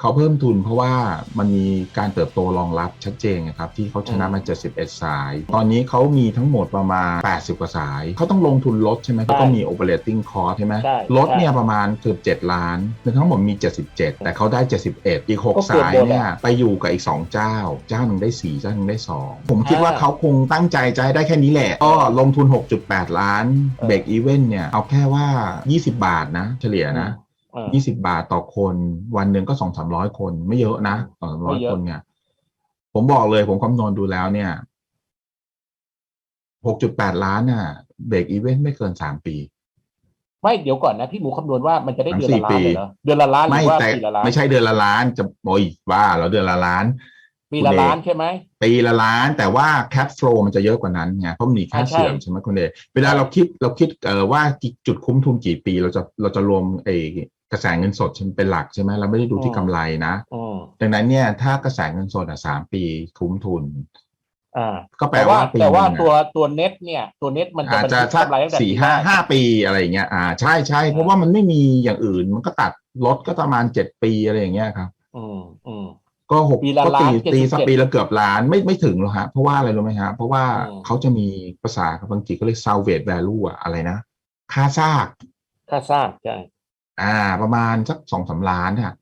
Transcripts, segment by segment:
เขาเพิ่มทุนเพราะว่ามันมีการเติบโตรองรับชัดเจนนะครับ ที่เขาชนะมา 71 สาย ตอนนี้เขามีทั้งหมดประมาณ 80 กว่าสาย เขาต้องลงทุนลดใช่ไหมก็ต้องมี operating cost ใช่ไหมใช่ลดเนี่ยประมาณเกือบ 7 ล้านในทั้งหมดมี 77 แต่เขาได้ 71 อีก ก็6 เกือบสายหมดอะ เนี่ยไปอยู่กับอีก 2 เจ้า เจ้าหนึ่งได้ 4 เจ้าหนึ่งได้ 2 ผมคิดว่าอ่าเขาคงตั้งใจจะให้ได้แค่นี้แหละ ก็ลงทุน 6.8 ล้านเออเบรกอีเวนต์เนี่ยเอาแค่ว่า 20 บาทนะ เฉลี่ยนะอ่า ยี่สิบาทต่อคน วันหนึ่งก็สองสามร้อยคน ไม่เยอะนะสองสามร้อยไม่เยอะคนเนี่ย ผมบอกเลยผมคำนวณดูแล้วเนี่ยหกจุดแปดล้านน่ะเบรกอีเวนต์ไม่เกินสามปี ไม่เดี๋ยวก่อนนะ พี่หมูคำนวณว่ามันจะได้เดือนละสามสี่ล้านเลยเหรอเดือนละล้านหไม่รือว่าแต่ปีละล้านไม่ใช่เดือนละล้านจะโอ้ยว่าเราเดือนละล้านปีละล้านใช่ไหมปีละล้านแต่ว่าแคปโฟลมันจะเยอะกว่านั้นไงเพราะมันมีค่าอ่าใช่เสื่อมใช่ไหมคุณเดชเวลาเราคิดเราคิดเอ่อว่าจุดคุ้มทุนกี่ปีเราจะเราจะรวมไอ้ กระแสเงินสดเป็นหลักใช่ไหมเราไม่ได้ดูที่กำไรนะอืมดังนั้นเนี่ยถ้ากระแสเงินสดอะสามปีคุ้มทุนอ่าก็แปลแต่ว่าว่าปีแต่ว่าหนึ่งตัวอะตัวเน็ตเนี่ยตัวเน็ตมันจะอาจบันจะทึกสักกำไรตั้งแต่สี่ปีห้าแรกห้าปีอะไรอย่างเงี้ยอ่าใช่ใช่เพราะว่ามันไม่มีอย่างอื่น มันก็ตัดลดก็ประมาณเจ็ดปีอะไรอย่างเงี้ยครับ อืมอืมก็หกปีละก็ตีล้านตี77สักปีละเกือบล้านไม่ไม่ถึงหรอกฮะเพราะว่าอะไรรู้ไหมฮะเพราะว่าอืมเขาจะมีภาษาอังกฤษก็เรียก salvage value อะอะไรนะ ค่าซาก ค่าสร้างใช่ อ่า ประมาณสักสองสามล้านค่ะ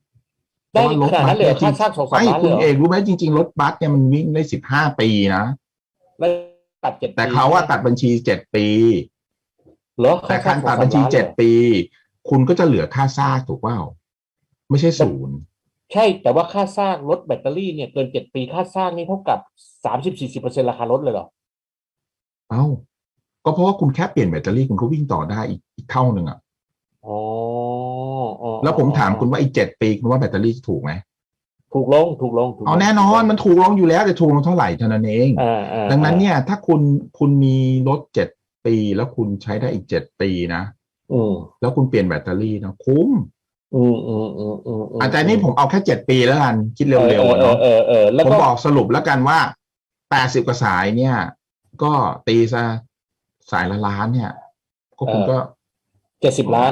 ได้เพระว่ขนาดนั้นเลยเหรอจริค่างสร้างสองสามไม่ล้านเลคุยณเหรอเอกรู้ไหมจริง ๆ รถบัสเนี่ยมันวิ่งได้สิบห้าปีนะแล้วตัดเจ็ดแต่เขาว่าตัดบัญชีเจ็ดปีเหรอแต่ค่าการสร้างตัดบัญชีสองสามล้านเจ็ดลยหรอปี คุณก็จะเหลือค่าซากถูกเปล่าไม่ใช่ศูนย์ใช่แต่ว่าค่าสร้างรถแบตเตอรี่เนี่ยเกินเจ็ดปีค่าสร้างนี่เท่ากับสามสิบสี่สิบเปอร์เซ็นราคารถเลยเหรอ เอ้า ก็เพราะว่าคุณแค่เปลี่ยนแบตเตอรี่คุณก็วิ่งต่อได้อีกอีกเท่าหนึ่งอะ อ๋ออ๋อแล้วผมถามคุณว่าอีกเจ็ดปีคุณว่าแบตเตอรี่จะถูกไหมถูกลงถูกลงถูกลงเอาแน่นอนมันถูกลงอยู่แล้วแต่ถูกลงเท่าไหร่เท่านั้นเอง อ่าอ่าดังนั้นเนี่ย ถ้าคุณคุณมีรถเจ็ดปี แล้วคุณใช้ได้อีกเจ็ดปีนะอืมแล้วคุณเปลี่ยนแบตเตอรี่นะคุ้มอืมอืมอืมอืมมอาแต่นี่ผมเอาแค่เจ็ดปีแล้วกัน คิดเร็วๆเอออะเนาะเออเออเออแล้วผมก็บอกสรุปแล้วกันว่าแปดสิบกว่าสายเนี่ย ก็ตีซะสายละล้านเนี่ย ก็คุณก็เจ็ดสิบล้าน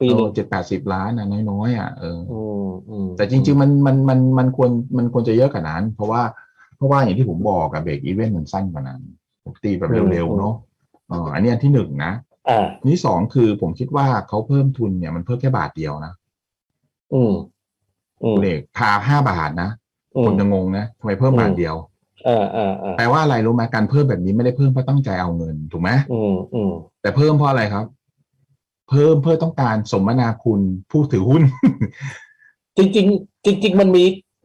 ปีหนึ่งเจ็ดแปดสิบล้านนะน้อยๆอะเอออืมอืมแต่จริง ๆ มันมันมันมันควรมันควรจะเยอะกว่านั้น เพราะว่าเพราะว่าอย่างที่ผมบอกกับเบรกอีเวนต์มันสั้นกว่านั้นปกติแบบเร็วๆเนาะเอออันนี้อันที่หนึ่งนะอ่าอันที่สองคือผมคิดว่าเขาเพิ่มทุนเนี่ยมันเพิ่มแค่บาทเดียวนะอืมอืมคุณเอกพาห้าบาทนะอืคมนจะงงนะทำไมเพิ่มบาทเดียวอ่าอ่าอ่าแปลว่าอะไรรู้ไหมการเพิ่มแบบนี้ไม่ได้เพิ่มเพราะตั้งใจเอาเงินถูกไหมอืมอืมแต่เพิ่มเพราะอะไรครับ เพิ่มเพื่อต้องการสมนาคุณผู้ถือหุ้น จริงจริงๆจริง ๆ มันมี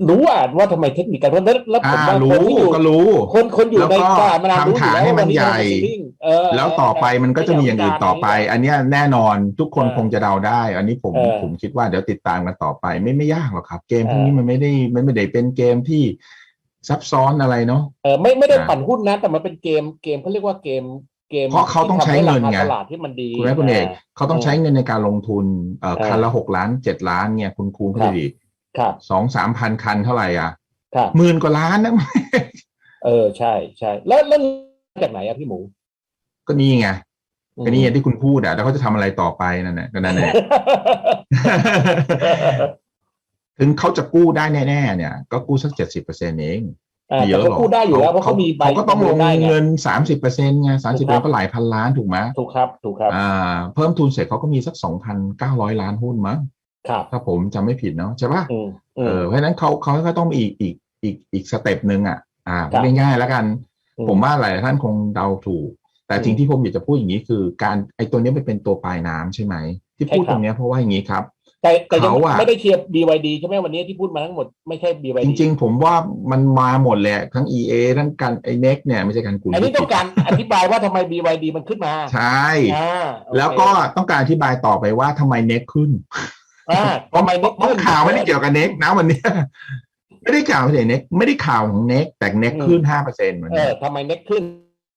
รู้อะว่าทำไมเทคนิคการเพราะแล้วแล้วผมอ่าว่ารู้คนที่อยู่ก็รู้ คนคนอยู่แล้วในก็ตลาดมานานรู้อยู่แล้วทำฐานให้ว่ามัวันนนี้ใหญ่เราเป็นซีลิ่งเออแล้วต่อไปมันก็จะมีอย่างอื่นต่อไป อันเนี้ยแน่นอนทุกคนเออคงจะเดาได้ อันนี้ผมเออผมคิดว่าเดี๋ยวติดตามกันต่อไป ไม่ไม่ยากหรอกครับ เกมพวกเออนี้มันไม่ได้มันไม่ได้เป็นเกมที่ซับซ้อนอะไรเนาะเออไม่ไม่ได้อ่าปั่นหุ้นนะ แต่มันเป็นเกมเกมเขาเรียกว่าเกม เกมเพราะเขาต้องใช้เงินไงที่ทำให้ราคาตลาดที่มันดีคุณแม่คุณเอกาเขาต้องใช้เงินในการลงทุนเอ่อเออคันละหกล้านเจ็ดล้านเนี่ยคุณคูณเข้าครัไปบดิครับสองสามพันคันเท่าไหร่อะครับหมื่นกว่าล้านนะเออใช่ใช่แล้วแล้วมาจากไหนอะพี่หมู ก็นี่ไงก็นี่ไงที่คุณพูดอะแล้วเขาจะทำอะไรต่อไปนั่นแหละก็นั่นแหละถึงเขาจะกู้ได้แน่ ๆ เนี่ย ก็กู้สักเจ็ดสิบเปอร์เซ็นต์เองอ่าไม่ เยแต่อะก็หรอกกู้ได้อยู่แล้วเพราะเขามีใบเขาก็ต้องลงได้ไเงินสามสิบเปอร์เซ็นต์ไงสามสิบถูกครัเก็หลายพันล้านถูกไหมถูกครับถูกครับอ่าเพิ่มทุนเสร็จเขาก็มีสักสองพันเก้าร้อยล้านหุ้นมั้งครับถ้าผมจำไม่ผิดเนาะใช่ปะอืมอืเอมอเพราะฉะนั้นเขาเขาก็ต้องมีอีกอีกอีกอีกสเต็ปหนึ่งอะ อ่าครับง่ายๆแล้วกันอืมผมว่าหลายท่านคงเดาถูก แต่อืมจริงที่ผมอยากจะพูดอย่างนี้คือ การไอ้ตัวนี้มันเป็นตัวปลายน้ำใช่ไหมที่พูดใช่ครับตรงเนี้ยเพราะว่าอย่างนี้ครับ แต่แต่ยังเขาอะ ไม่ได้เคลียร์ BYD ใช่ไหมวันนี้ที่พูดมาทั้งหมดไม่ใช่ BYD จริง ๆ ผมว่ามันมาหมดแหละทั้ง EA ทั้งกันไอ้เน็กเนี่ยไม่ใช่กันกุลอันนี้ต้องการอธิบายว่าทำไม BYD มันขึ้นมาใช่ อ่าโอเคแล้วก็ต้องการอธิบายต่อไปว่าทำไมเน็กขึ้น อ่าเพราะทำไมเพราะเพราะข่าวไม่ได้เกี่ยวกับเน็กนะวันเนี้ยไม่ได้ข่าวไม่ได้เน็กไม่ได้ข่าวของเน็กแต่เน็กขึ้นห้าเปอร์เซ็นต์วันเอนี้อทำไมเน็กขึ้น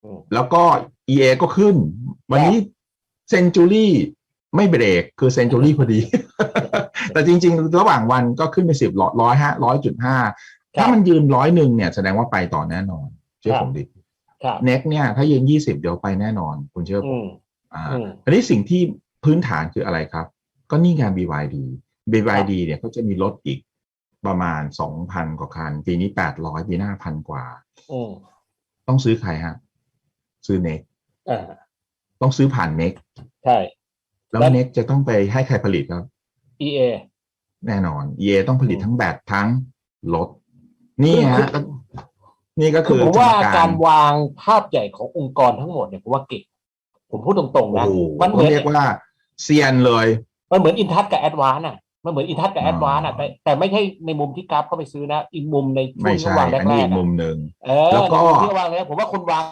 อืมแล้วก็ EA ก็ขึ้น วันนี้เซนจูรี่ไม่เบรกคือเซนจูรี่พอดี แต่จริง ๆ ระหว่างวันก็ขึ้นไปสิบร้อยห้าร้อยจุดห้าถ้ามันยืนร้อยหนึ่งเนี่ยแสดงว่าไปต่อแน่นอน เชื่อผมดิครับเน็กเนี่ย ถ้ายืนยี่สิบเดี๋ยวไปแน่นอน คุณเชื่อผอืมมอ่าอืมอันนี้สิ่งที่พื้นฐานคืออะไรครับ ก็นี่งาน BYD BYD เนี่ยเขาจะมีรถอีกประมาณสองพันกว่าคัน ปีนี้แปดร้อยปีหน้าพันกว่าอืมต้องซื้อใครฮะ ซื้อเน็กอ่าต้องซื้อผ่านเน็กใช่แล้วแล้วเน็กจะต้องไปให้ใครผลิตครับ EA แน่นอน EA ต้องผลิตอืมทั้งแบตทั้งรถนี่คือฮะก็นี่ก็คืคืออผมว่าสมการวางภาพใหญ่ขององค์กรทั้งหมดเนี่ยผมว่าเก่งผมพูดตรงๆโอ้นะโหมันเหก็มือนเรียกว่าเซียนเลย มันเหมือนอินทัศกับแอดวานอะมันเหมือนอินทัศกับอ่าแอดวานอะแต่แต่ไม่ใช่ในมุมที่กราฟเข้าไปซื้อนะ อีกมุมในช่วไม่งที่ใช่วางแรอันนี้กอีกๆมุอะมหนึ่งเออแล้วก็ในมุมที่วางแล้วผมว่าคนวาง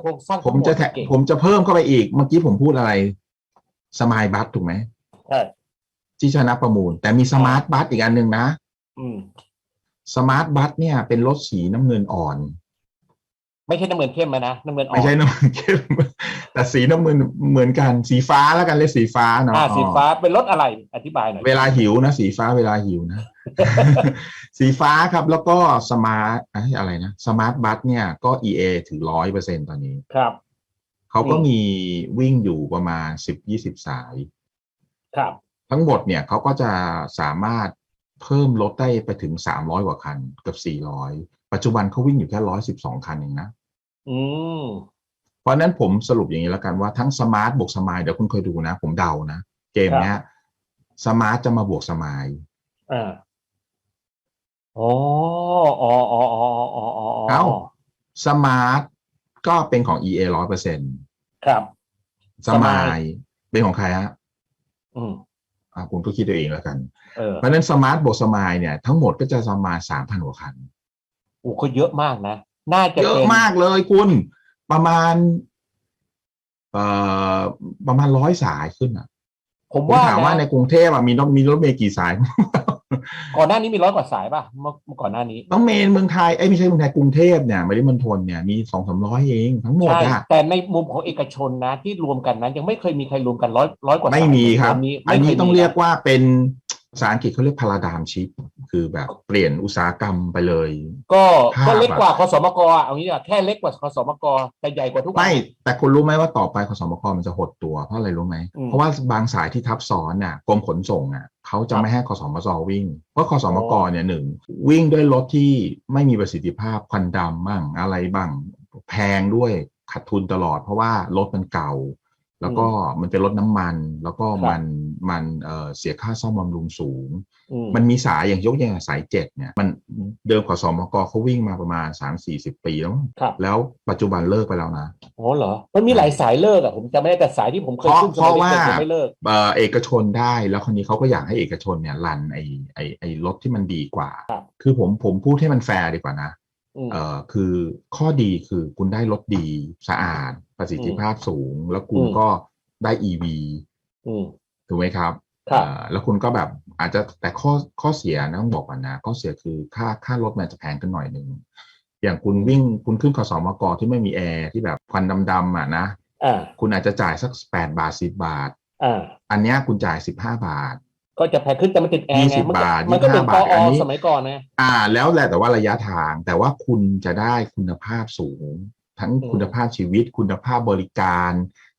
โครงสร้างผมจะแถเก่งผมจะเพิ่มเข้าไปอีก เมื่อกี้ผมพูดอะไร สมายบัสถูกไหมใช่ ที่ชนะประมูล แต่มีสมาร์ทบัสอีกอันหนึ่งนะอืมสมาร์ทบัสเนี่ยเป็นรถสีน้ำเงินอ่อน ไม่ใช่น้ำเงินเข้มอะนะน้ำเงินอ่อนไม่ใช่น้ำเงินเข้มแต่สีน้ำเงินเหมือนกันสีฟ้าแล้วกันเลยกสีฟ้าเนาะอ่าสีฟ้าเป็นรถอะไรอธิบายหน่อยเวลาหิวนะสีฟ้าเวลาหิวนะ สีฟ้าครับแล้วก็สมาร์ทอะไรนะสมาร์ทบัสเนี่ยก็ EA ถึงร้อยเปอร์เซ็นตอนนี้ครับเขาก็อืมมีวิ่งอยู่ประมาณสิบยี่สิบสาย ครับ ทั้งหมดเนี่ยเขาก็จะสามารถเพิ่มรถได้ไปถึงสามร้อยกว่าคันเกับสี่ร้อยปัจจุบันเขาวิ่งอยู่แค่ร้อยสิบสองคันเองนะอืมเพราะฉะนั้นผมสรุปอย่างนี้แล้วกันว่าทั้งสมาร์ทบวกสมายเดี๋ยวคุณเคยดูนะ ผมเดานะ เกมเนี้ยสมาร์ทจะมาบวกสมายอ่าอ๋ออ๋ออ๋ออ๋ออ๋ออ๋อเอ้าสมาร์ทก็เป็นของ EA ร้อยเปอร์เซ็นต์ครับ สมายเป็นของใครฮะอืมอะ คุณก็คิดตัวเองแล้วกันเออเพราะฉะนั้นสมาร์ทบวกสมายเนี่ยทั้งหมดก็จะประมาณสามพันกว่าคันโอ้ก็เยอะมากนะ น่าจะเยอะเป็นมากเลยคุณประมาณเอ่อประมาณร้อยสายขึ้นอะ ผมผมว่าถามว่าในนะกรุงเทพอะมีรถมีรถเมล์กี่สาย ก่อนหน้านี้มีร้อยกว่าสายป่ะเมื่อเมื่อก่อนหน้านี้ต้องเมนเมืองไทยไอ้ยไม่ใช่เมืองไทยกรุงเทพเนี่ยไม่ได้มณฑลเนี่ยมีสองสามร้อยเองทั้งหมดใช่อะแต่ในมุมของเอกชนนะที่รวมกันนั้นยังไม่เคยมีใครรวมกันร้อยร้อยกว่าสายไม่มีครับตนี้อันนี้ไม่คต้องมีเรียกนะว่าเป็น ภาษาอังกฤษเขาเรียกพาราดามชิปคือแบบเปลี่ยนอุตสาหกรรมไปเลย ก็ภาพก็เล็กกว่าอะคสมกอะเอางี้ดีกว่าแค่เล็กกว่าคสมกแต่ใหญ่กว่าทุกอันไม่แต่คุณรู้ไหมว่าต่อไปขสมกมันจะหดตัวเพราะอะไรรู้ไหมอืมเพราะว่าบางสายที่ทับซ้อนน่ะกรมขนส่งอะเขาจะครับไม่ให้ขสมจวิ่งเพราะขสมกอ๋อเนี่ยหนึ่งวิ่งด้วยรถที่ไม่มีประสิทธิภาพควันดำบ้างอะไรบ้างแพงด้วยขาดทุนตลอด เพราะว่ารถมันเก่า แล้วก็มันเป็นรถน้ำมัน แล้วก็มันมันเอ่อเสียค่าซ่อมบำรุงสูงอืมมันมีสายอย่างยกอย่างสายเจ็ดเนี่ย มันเดิมขสมกเขาวิ่งมาประมาณสามสี่สิบปีแล้วมั้งครับแล้วปัจจุบันเลิกไปแล้วนะอ๋อเหรอ มันมีหลายสายเลิกอะผมจำไม่ได้แต่สายที่ผมเคยเพราะขึ้นสมัยเพราะว่าเด็กๆยังไม่เลิกเอ่อเอกชนได้แล้วคนนี้เขาก็อยากให้เอกชนเนี่ยรันไอไอไอรถที่มันดีกว่าครับคือผมผมพูดให้มันแฟร์ดีกว่านะอืมเอ่อคือข้อดีคือคุณได้รถดีสะอาด ประสิทธิภาพสูง แล้วคุณอืมก็ได้ EV อืมถูกไหมครับครับเอ่อแล้วคุณก็แบบอาจจะแต่ข้อข้อเสียนะต้องบอกก่อนนะ ข้อเสียคือค่าค่ารถมันจะแพงขึ้นหน่อยหนึ่งอย่างคุณวิ่งคุณขึ้นขสมกที่ไม่มีแอร์ที่แบบควันดำๆอะนะอ่าคุณอาจจะจ่ายสักแปดบาทสิบาทอ่าอันเนี้ยคุณจ่ายสิบห้าบาท ก็จะแพงขึ้นแต่มันติดแอร์ไง20มันก็บาทมันก็เป็น25ปบาทออันนี้สมัยก่อนนะอ่า แล้วแหละแต่ว่าระยะทางแต่ว่าคุณจะได้คุณภาพสูง ทั้งอืมคุณภาพชีวิต คุณภาพบริการ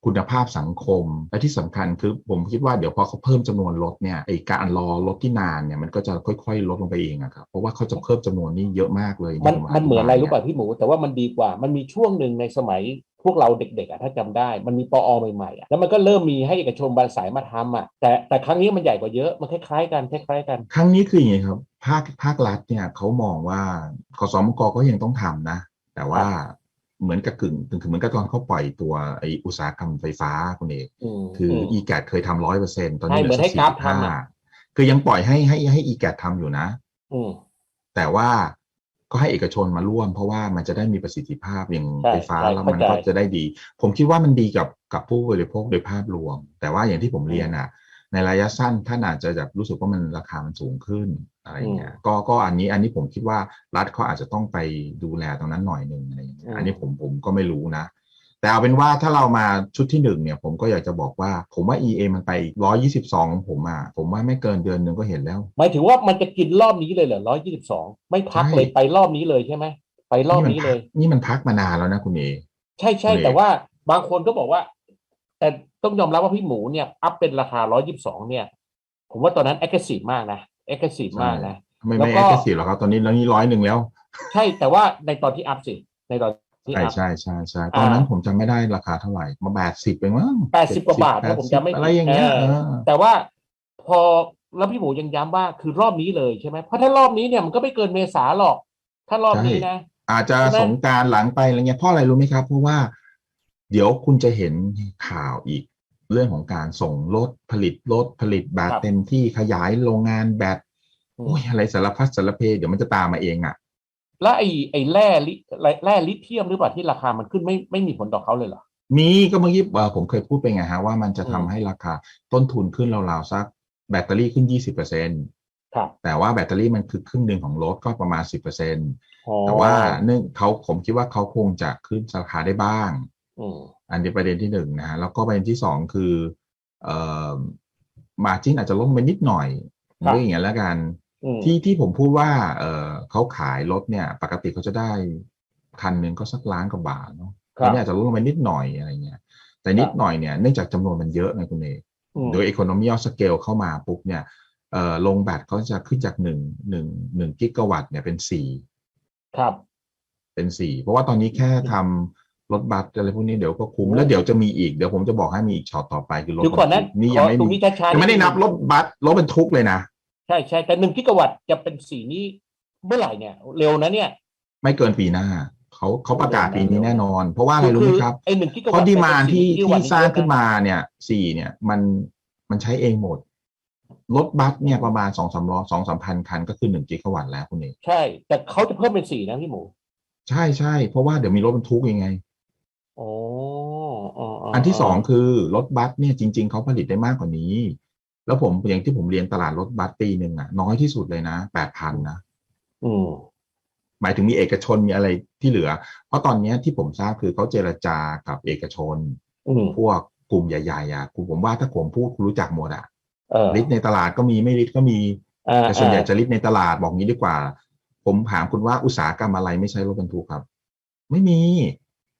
คุณภาพสังคม และที่สำคัญคือผมคิดว่าเดี๋ยวพอเขาเพิ่มจำนวนรถเนี่ยไอการรอรถที่นานเนี่ยมันก็จะค่อยๆ ลดลงไปเองอะครับเพราะว่าเขาจะเพิ่มจำนวนนี้เยอะมากเลย มันผมันเหมือนอะไรรู้ป่ะธิบายพี่หมู แต่ว่ามันดีกว่ามันมีช่วงหนึ่งในสมัยพวกเราเด็กๆอะถ้าจำได้มันมีปอใหม่ๆอะแล้วมันก็เริ่มมีให้เอกชนบางสายมาทำอะแต่แต่ครั้งนี้มันใหญ่กว่าเยอะมันคล้ายๆกันคล้ายๆกัน ครั้งนี้คืออย่างนี้ครับ ภาคภาครัฐเนี่ยเขามองว่าขสมกก็ยังต้องทำนะ แต่ว่า เหมือนกับกึ่งกึ่งคือเหมือนกับตอนเขาปล่อยตัวไออุตสาหกรรมไฟฟ้าคุณเอกอืมคือมอีแกเคยทำร้อยเปอร์เซ็นตอนใช่นี้เหเหมืลือนอให้สี่กราฟสิบห้าทำอะคือยังปล่อยให้ให้ให้อีแกทำอยู่นะอืมแต่ว่าก็ให้เอกชนมาร่วม เพราะว่ามันจะได้มีประสิทธิภาพอย่างใช่ไฟฟ้าใช่แล้วมันเข้าก็ใจจะได้ดี ผมคิดว่ามันดีกับกับผู้บริโภคโดยภาพรวม แต่ว่าอย่างที่ผมเรียนอะ ในระยะสั้นท่านอาจจะแบบรู้สึกว่ามันราคามันสูงขึ้น อะไรอย่างเงี้ยก็ก็อันนี้อันนี้ผมคิดว่ารัฐเขาอาจจะต้องไปดูแลตรงนั้นหน่อยหนึ่งอะไรอย่างเงี้ยอันนี้ผมผมก็ไม่รู้นะ แต่เอาเป็นว่าถ้าเรามาชุดที่หนึ่งเนี่ย ผมก็อยากจะบอกว่า ผมว่า EA มันไปร้อยยี่สิบสองผมอะผมว่าไม่เกินเดือนหนึ่งก็เห็นแล้ว หมายถึงว่ามันจะกินรอบนี้เลยเหรอร้อยยี่สิบสองไม่พักใช่เลยไปรอบนี้เลยใช่ไหมไปรอบนี้เลย นี่มันพักมานานแล้วนะคุณเอใช่ใช่คุณเอกแต่ว่าบางคนก็บอกว่า แต่ต้องยอมรับว่าพี่หมูเนี่ยอัพเป็นราคาร้อยยี่สิบสองเนี่ย ผมว่าตอนนั้น aggressive มากนะ aggressive มากนะไม่แล้วไม่ก็เอ็กซ์ซีหรอกครับตอนนี้แล้วนี่ร้อยหนึ่งแล้ว ใช่แต่ว่าในตอนที่อัพสิในตอนที่ใช่อัพใช่ใช่ใช่ตอนนั้นผมจำไม่ได้ราคาเท่าไหร่มาแปดสิบเองมั้ง80กว่าบาทนะผมจำไม่ผิดอะไรอย่างเงี้ยเออเออแต่ว่าพอแล้วพี่หมูยังย้ำว่าคือรอบนี้เลยใช่ไหมเพราะถ้ารอบนี้เนี่ยมันก็ไม่เกินเมษาหรอก ถ้ารอบนี้นะ อาจจะใช่ไหมสงกรารหลังไปอะไรเงี้ยเพราะอะไรรู้ไหมครับ เพราะว่า เดี๋ยวคุณจะเห็นข่าวอีก เรื่องของการส่งรถผลิตรถผลิตแบบเต็มที่ขยายโรงงานแบบอืมโอ้ยอะไรสารพัดสารเพเดี๋ยวมันจะตามมาเองอะ แล้วไอ้ไอ้แร่ลิแร่ลิเธียมหรือเปล่าที่ราคามันขึ้นไม่ไม่มีผลต่อเขาเลยเหรอมีก็เมื่อกี้เอ่อผมเคยพูดไปไงฮะว่ามันจะทำอืมให้ราคาต้นทุนขึ้นราวๆสักแบตเตอรี่ขึ้น20%ครับแต่ว่าแบตเตอรี่มันคือครึ่งหนึ่งของรถก็ประมาณ10%อ๋อแต่ว่าเนื่องเขาผมคิดว่าเขาคงจะขึ้นราคาได้บ้าง อืมอันนี้ประเด็นที่หนึ่งนะฮะแล้วก็ประเด็นที่สองคือเอ่อมาจิ้นอาจจะลงไปนิดหน่อยหรืออย่างเงี้ยแล้วกันอืมที่ที่ผมพูดว่า เออเขาขายรถเนี่ย ปกติเขาจะได้คันหนึ่งก็สักล้านกว่าบาทเนาะครัอับนนี้อาจจะลดลงไปนิดหน่อยอะไรเงี้ย แต่นิดหน่อยเนี่ยเนื่องจากจำนวนมันเยอะไงคุณเอกอืมโดย economy of scale เข้ามาปุ๊บเนี่ยเอ่อลงแบตเขาจะขึ้นจากหนึ่งหนึ่งหนึ่งกิกะวัตต์เนี่ยเป็นสี่ครับ เป็นสี่เพราะว่าตอนนี้แค่ทำ รถบัสอะไรพวกนี้เดี๋ยวก็คุ้มแล้วเดี๋ยวจะมีอีกเดี๋ยวผมจะบอกให้มีอีกช็อตต่อไปคือรถเดี๋ยวก่อนนะบรรทุกนี่ขยังอไม่ตรงมีนี้ช้าๆยังไม่ได้นับรถบัสรถบรรทุกเลยนะ ใช่ใช่แต่หนึ่งกิกะวัตต์จะเป็นสีนี้เมื่อไหร่เนี่ย เร็วนะเนี่ย ไม่เกินปีหน้าเขาเขาประกาศปีนี้แน่นอน เพราะว่าอะไรรู้ไหมครับไอ้หนึ่งกิกะวัตต์เพราะดีมานที่จะเป็น4กิกะวัตต์ที่สร้างขึ้นมาเนี่ยสี่เนี่ยมันมันใช้เองหมดรถบัสเนี่ยประมาณสองสามร้อยสองสามพันคันก็คือหนึ่งกิกะวัตต์แล้วคุณเอกใช่ แต่เขาจะเพิ่มเป็นสี่นะพี่หมู ใช่ใช่เพราะว่าเดี๋ยวมีรถบรรทุกยังไง โอ้อ๋ออันที่สองคือรถบัสเนี่ยจริง ๆเขาผลิตได้มากกว่านี้ แล้วผมอย่างที่ผมเรียนตลาดรถบัสปีหนึ่งอะน้อยที่สุดเลยนะแปดพันนะอืมหมายถึงมีเอกชนมีอะไรที่เหลือ เพราะตอนเนี้ยที่ผมทราบคือเขาเจรจากับเอกชนอืมพวกกลุ่มใหญ่ๆอะคุณผมว่าถ้าผมพูดคุณรู้จักหมดอะเออลิสต์ในตลาดก็มีไม่ลิสต์ก็มีอ่าแต่ส่วนใหญ่อ่าจะลิสต์ในตลาดบอกงี้ดีกว่า ผมถามคุณว่าอุตสาหกรรมอะไรไม่ใช่รถบรรทุกครับ ไม่มี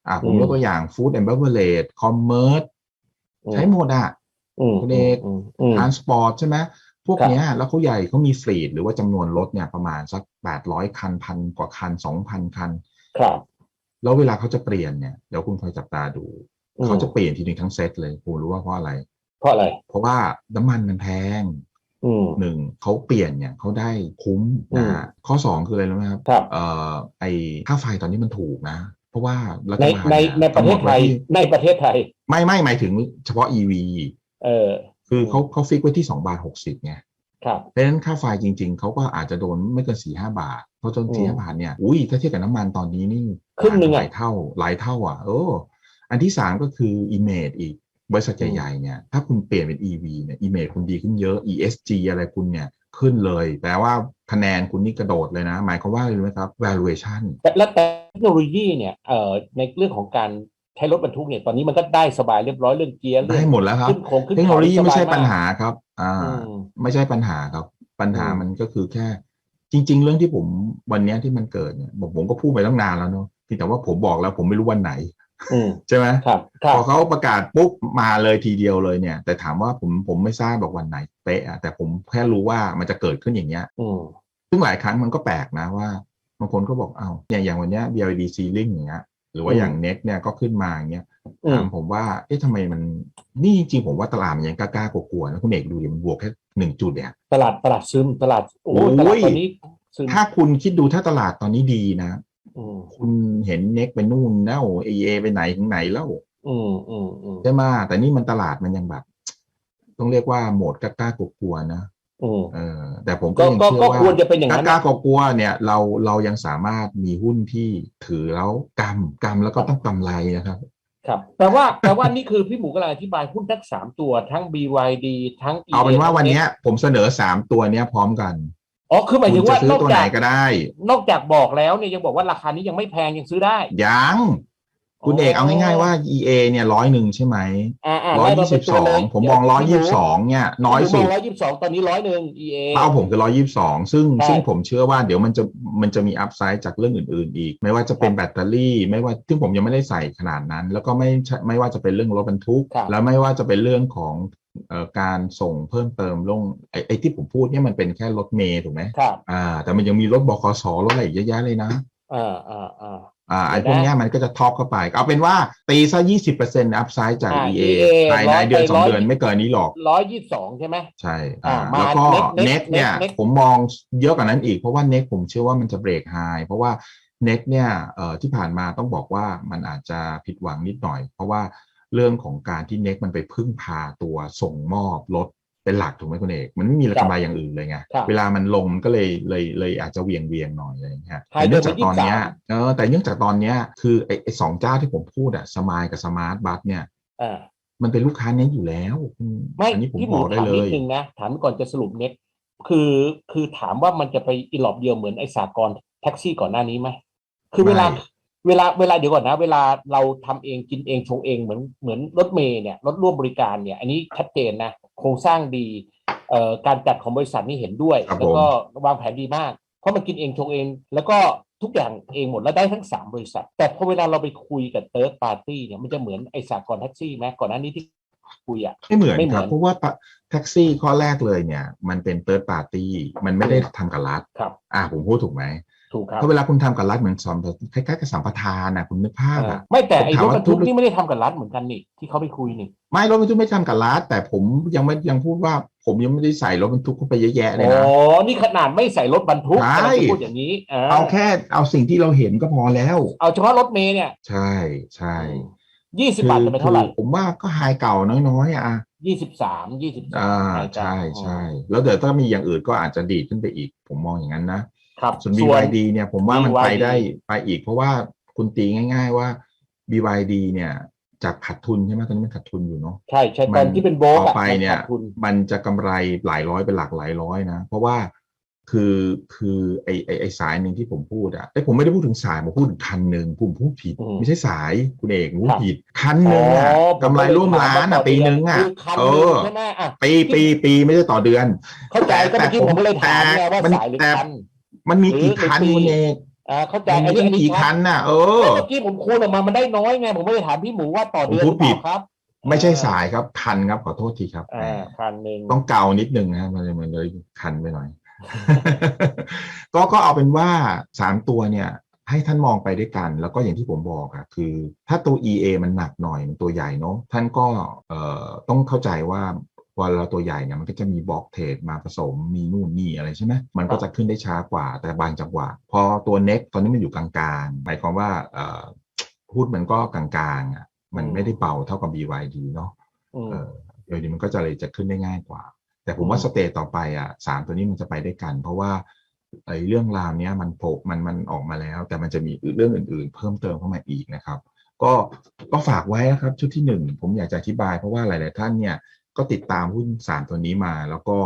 อ่าผมยกตัวอย่างฟู้ดแอนด์เบเวอร์เลดคอมเมอร์สใช้หมดอะอืมคุณเอกอืมอืมทรานสปอร์ตใช่ไหมพวกครับเนี้ยแล้วเขาใหญ่เขามีฟลีดหรือว่าจำนวนรถเนี่ยประมาณสักแปดร้อยคันพันกว่าคันสองพันคัน ครับ แล้วเวลาเขาจะเปลี่ยนเนี่ยเดี๋ยวคุณคอยจับตาดูอืมเขาจะเปลี่ยนทีหนึ่งทั้งเซตเลยคุณรู้ว่าเพราะอะไร เพราะอะไร เพราะว่าน้ำมันมันแพงอืมหนึ่งเขาเปลี่ยนเนี่ยเขาได้คุ้มนะฮะข้อสองคืออะไรรู้ไหมครับครับ เอ่อไอค่าไฟตอนนี้มันถูกนะ เพราะว่ารัฐในบาลในยในประเทศกำหนดไทว้ยที่ในประเทศไทย ไม่ไม่หมายถึงเฉพาะ EV เออ คือเขาเขาฟิกไว้ที่สองบาทหกสิบไงครับ เพราะฉะนั้นค่าไฟจริง ๆ เขาก็อาจจะโดนไม่เกินสี่ห้าบาท เพราะจนอืมสี่ห้าบาทเนี่ยอุ้ยถ้าเทียบกับน้ำมันตอนนี้นี่ครึ่งหนึ่งหอะลายเท่าหลายเท่าอะโอ้อันที่สามก็คือ image อีก บริษัทใหญ่ๆเนี่ยถ้าคุณเปลี่ยนเป็น EV เนี่ย image คุณดีขึ้นเยอะ ESG อะไรคุณเนี่ย ขึ้นเลยแปลว่าคะแนนคุณนี่กระโดดเลยนะ หมายความว่าอะไรรู้ไหมครับ valuation แต่และแต่เทคโนโลยีเนี่ยเอ่อในเรื่องของการใช้รถบรรทุกเนี่ยตอนนี้มันก็ได้สบายเรียบร้อยเรื่องเกียร์เรื่ได้องหมดแล้วครับขึ้นโครงขึ้นเทคโนโลยีเขาไม่ใช่สบยกปัญหาครับ อ่าอืมไม่ใช่ปัญหาครับ ปัญหาอืมมันก็คือแค่ จริง ๆ เรื่องที่ผมวันเนี้ยที่มันเกิดเนี่ยผมผมก็พูดไปตั้งนานแล้วเนาะเพียงแต่ว่าผมบอกแล้วผมไม่รู้วันไหนอืมใช่ไหมครับครับพอเขาประกาศปุ๊บมาเลยทีเดียวเลยเนี่ย แต่ถามว่าผมผมไม่ทราบบอกวันไหนเป๊ะอะแต่ผมแค่รู้ว่ามันจะเกิดขึ้นอย่างเงี้ยอืมซึ่งหลายครั้งมันก็แปลกนะว่าบางคนก็บอกเอ้าเนี่ยอย่างวันเนี้ย BLD ceiling อย่างเงี้ยหรือว่าอืมอย่าง NEX เนี่ยก็ขึ้นมาอย่างเงี้ยอืถามมผมว่าเอ๊ะทำไมมันนี่จริงๆผมว่าตลาดมันยังกล้าๆกลัวๆนะคุณเอกดูดิมันบวกแค่หนึ่งจุดเนี่ยตลาดตลาดซึมตลาดโอ้โอ้ยตลาดตอนนี้ซึมถ้าคุณคิดดูถ้าตลาดตอนนี้ดีนะอืมคุณเห็น NEX ไปนู่นแล้ว AEA ไปไหนถึงไหนแล้วอืมอืมอืมใช่ไหมแต่นี่มันตลาดมันยังแบบ ต้องเรียกว่าโหมดกล้าๆกลัวๆนะอืมเออแต่ผมก็ก็ยังก็เชื่อก็ว่าควรจะเป็นอย่างกนั้นล้านะๆกลัวๆเนี่ย เราเรายังสามารถมีหุ้นที่ถือแล้วกำกำแล้วก็ต้องกำไรนะครับ ครับแต่ว่าแต่ว่านี่คือพี่หมูกำลังอธิบายหุ้นทั้งสามตัวทั้ง BYD ทั้ง EA เอาเป็นว่าวันเนี้ยทั้งผมเสนอสามตัวเนี้ยพร้อมกันอ๋อคือหมายคุถึณงจะว่าซื้อนอกตัวไหนจากก็ได้ นอกจากบอกแล้วเนี่ยยังบอกว่าราคานี้ยังไม่แพงยังซื้อได้ ยัง คุณเอกเอาง่ายๆว่า EA เนี่ยร้อยหนึ่งใช่ไหมอ่าอ่าร้อยไล่ยี่มาสิเป็บนสตัวอเลงผมมองร้อยยี่สิบสองเนี่ย น้อยสุดร้อยยี่สิบสองตอนนี้ร้อยหนึ่ง EA เป้าผมคือร้อยี่สองซึ่งใช่ซึ่งผมเชื่อว่าเดี๋ยวมันจะมันจะมีอัพไซด์จากเรื่องอื่นๆ อีก ไม่ว่าจะเป็นแบตเตอรี่ ไม่ว่าซึ่งผมยังไม่ได้ใส่ขนาดนั้น แล้วก็ไม่ใช่ไม่ว่าจะเป็นเรื่องรถบรรทุกครับแล้วไม่ว่าจะเป็นเรื่องของเอ่อการส่งเพิ่มเติมลงไอ้ไอ้ที่ผมพูดเนี่ยมันเป็นแค่รถเมล์ถูกไหมครับอ่า แต่มันยังมีรถบขสรถอะไรอีกเยอะแยะเลยนะอ่าอ่าอ่า อ่าไอ้เดี๋พยววกนะเนี้ยมันก็จะท็อปเข้าไป เอาเป็นว่าตีซะยี่สิบเปอร์เซ็นต์อัพไซด์จากอ่า EA EA ภายในเดือนสองร้อยเดือนไม่เกินนี้หรอกร้อยยี่สิบสองใช่ไหมใช่อ่าอ่ามาแล้วก็ Next เน็ Next กเนี่ย Next ผมมองเยอะกว่านั้นอีก เพราะว่าเน็กผมเชื่อว่ามันจะเบรกไฮเพราะว่าเน็กเนี่ยเอ่อที่ผ่านมาต้องบอกว่ามันอาจจะผิดหวังนิดหน่อย เพราะว่าเรื่องของการที่เน็กมันไปพึ่งพาตัวส่งมอบรถ เป็นหลักถูกไหมคุณเอกมันไม่มีกำไรอย่างอื่นเลยไงครับเวลามันลงมันก็เลยเลยเลยอาจจะเวียงเวียงหน่อยอะไรอย่างเงี้ยไฮแต่เดิเนื่มองจากตอนเนี้ย23เออแต่เนื่องจากตอนเนี้ยคือไอ้ไอ้สองเจ้าที่ผมพูดอะสมายกับสมาร์ทบัสเนี่ยอ่ามันเป็นลูกค้าเน็กอยู่แล้วอืมไม่อันนี้ผมพี่หบมูอกได้ถามเลนิดยนึงนะถามก่อนจะสรุปเน็ตคือคือถามว่ามันจะไปอีหลอบเดียวเหมือนไอ้สากลแท็กซี่ก่อนหน้านี้ไหมคือเวลาไม่ เวลาเวลาเดี๋ยวก่อนนะ เวลาเราทำเองกินเองชงเองเหมือนเหมือนรถเมย์เนี่ยรถร่วมบริการเนี่ย อันนี้ชัดเจนนะโครงสร้างดีเอ่อการจัดของบริษัทนี่เห็นด้วยครับแล้วก็วางแผนดีมาก เพราะมันกินเองชงเอง แล้วก็ทุกอย่างเองหมดแล้วได้ทั้งสามบริษัท แต่พอเวลาเราไปคุยกับเติร์ดปาร์ตี้เนี่ยมันจะเหมือนไอ้สากลแท็กซี่ไหมก่อนหน้านี้ที่คุยอะไม่เหมือนไม่เหมืคอนรับ เพราะว่าปะแท็กซี่ข้อแรกเลยเนี่ย มันเป็นเ h ิร์ดปาร์ตี้มันไม่ได้ทำกับรัฐครับอ่าผมพูดถูกไหม ถูกครับถ้าเวลาคุณทำกับรัฐเหมือนสอมคล้ายๆกับสัมปทานนะคุณนึกภาพเอออะไม่แต่ไอ้ผมรถามถว่าบรรทุกธุรนี่ไม่ได้ทำกับรัฐเหมือนกันนี่ที่เขาไปคุยนี่ไม่รถบรรทุกไม่ทำกับรัฐแต่ผมยังไม่ยังพูดว่าผมยังไม่ได้ใส่รถบรรทุกเข้าไปเยอะแยะเลยอ๋อนะนี่ขนาดไม่ใส่รถบรรทุกใช่กำลังจะพูดอย่างนี้เออเอาแค่เอาสิ่งที่เราเห็นก็พอแล้ว เอาเฉพาะรถเมย์เนี่ย ใช่ใช่ยี่สิบบาทจะเป็นเท่าไหร่คือผมว่าก็ไฮเก่าน้อยๆอะยี่สิบสามยี่สิบสาอ่ามใช่ใช่แล้วเดี๋ยวถ้ามีอย่างอื่นก็อาจจะดีดขึ้นไปอีก ผมมองอย่างนั้นนะ ครับส่วน BYD เนี่ยผมว่ามัน BYD ไปได้ไปอีก เพราะว่าคุณตีง่าย ๆว่า BYD เนี่ยจากขาดทุนใช่ไหมตอนนี้มันขาดทุนอยู่เนาะ ใช่ใช่มัตอนที่เป็นโบรกต่ออะไปเนี่ย ขาดทุน มันจะกำไรหลายร้อยเป็นหลักหลายร้อยนะ เพราะว่าคือคือไอไอไอสายหนึ่งที่ผมพูดอะไอยผมไม่ได้พูดถึงสายผมพูดถึงคันหนึ่งผมพูดผิด อืมไม่ใช่สายคุณเอกผมพูครัดบผิด คันหนึ่งอะอ๋อกำไรร่วมล้านอะผมก็ปีเลยถามนึงอะคือคันเอหนึ่งอ ใช่ไหมอะ ปีปีปีไม่ใช่ต่อเดือน เข้าใจก็เมื่อกี้ผมก็เลยถามไงว่าแต่สายหรือแต่ คัน มันมีกี่หรือคันหรือปีคุณเอกอ่าเข้าใจมันอันมีนี้อันนี้กี่ชัคัดนน่ะ เออเมื่อกี้ผมคูณออกมามันได้น้อยไงผมก็เลยถามพี่หมูว่าต่อเดือนผมหพูรืดอเปผิดล่าครับไม่ใช่สายครับ คันครับ ขอโทษทีครับ อ่าคันหนึ่ง ต้องเกานิดนึงนะมันเลยมันเลยคันไปหน่อย ก็ก็เอาเป็นว่าสามตัวเนี่ย ให้ท่านมองไปด้วยกัน แล้วก็อย่างที่ผมบอกอะคือ ถ้าตัว EA มันหนักหน่อยมันตัวใหญ่เนาะท่านก็เอ่อต้องเข้าใจว่า พอเราตัวใหญ่เนี่ยมันก็จะมีบล็อกเทรดมาผสมมีนู่นนี่อะไรใช่ไหมมันก็จะขึ้นได้ช้ากว่าแต่บางจังหวะ พอตัวเน็กตอนนี้มันอยู่กลางๆหมายความว่าเอ่อพูดมันก็กลางๆอะมันไม่ได้เบาเท่ากับ BYD เนาะอืมเออเดี๋ยวนี้มันก็จะเลยจะขึ้นได้ง่ายกว่า แต่ผมว่าอืมสเตจต่อไปอะสามตัวนี้มันจะไปด้วยกัน เพราะว่าไอ้เรื่องราวเนี้ยมันโผล่มันมันออกมาแล้ว แต่มันจะมีเรื่องอื่นๆ เพิ่มเติมเข้ามาอีกนะครับก็ก็ฝากไว้นะครับชุดที่หนึ่งผมอยากจะอธิบายเพราะว่าหลาย ๆ ท่านเนี่ย ก็ติดตามหุ้นสามตัวนี้มา แล้วก็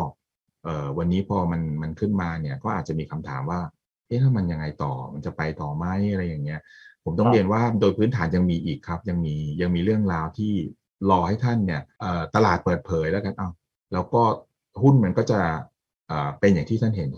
เอ่อวันนี้พอมันมันขึ้นมาเนี่ยก็อาจจะมีคำถามว่าเอ๊ะถ้ามันยังไงต่อมันจะไปต่อไหมอะไรอย่างเงี้ย ผมต้องเรียนว่าโดยพื้นฐานยังมีอีกครับ ยังมียังมีเรื่องราวที่รอให้ท่านเนี่ยตลาดเปิดเผยแล้วกันเอาแล้วก็หุ้นมันก็จะเป็นอย่างที่ท่านเห็น